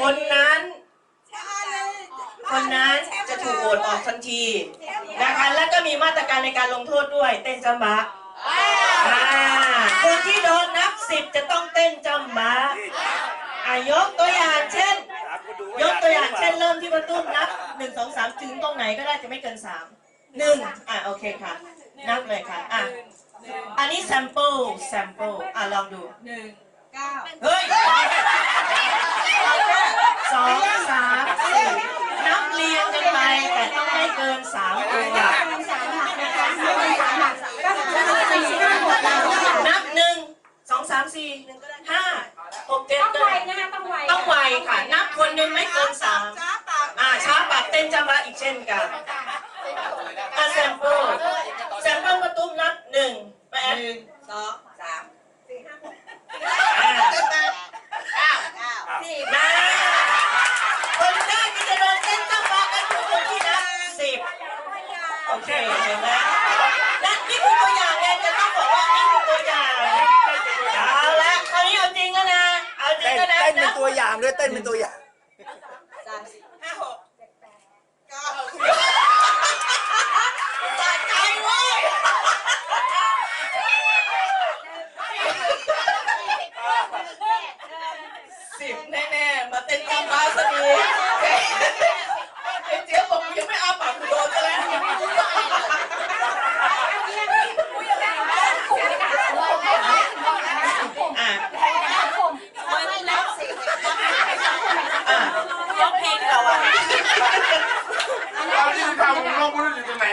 คนนั้น คนนั้นจะถูกโหวตออกทันทีนะคะแล้วก็มีมาตรการในการลงโทษด้วย เต้นจำบะอ่าคนที่โดนนับสิบจะต้องเต้นจำบะอะยกตัวอย่างเช่น ยกตัวอย่างเช่นเริ่มที่ประตุ้มนับหนึ่งสองสามถึงตรงไหนก็ได้จะไม่เกินสามหนึ่งอะโอเคค่ะ นับเลยค่ะอะอันนี้ sample sample อะลองดูหนึ่งเก้าเฮ้ยสองสามสี่นับเรียงกันไป แต่ต้องไม่เกินสามตัว สามหลักนะคะสามหลักสามหลักก็คือสี่ห้าหกเรา นับหนึ่งสองสามสี่ห้าหกเจ็ดต้องไวนะคะต้องไวต้องไวค่ะ นับคนหนึ่งไม่เกินสามอ่าช้าปัดเต้นจะมาอีกเช่นกันอะแซมเปิลแซมเปิลประตุ้มนับหนึ่งแปดหนึ่งสองสามอ่าเก้าสิบมาคนแรกที่จะโดนเต้นจังหวะกันคือคนที่นับสิบโอเคเห็นไหม ตัวอย่างด้วยเต้นเป็นตัวอย่างจ่าสิห้าหกเจ็ดแปดเก้าสิบแน่ๆ มาเต้นกันมานะ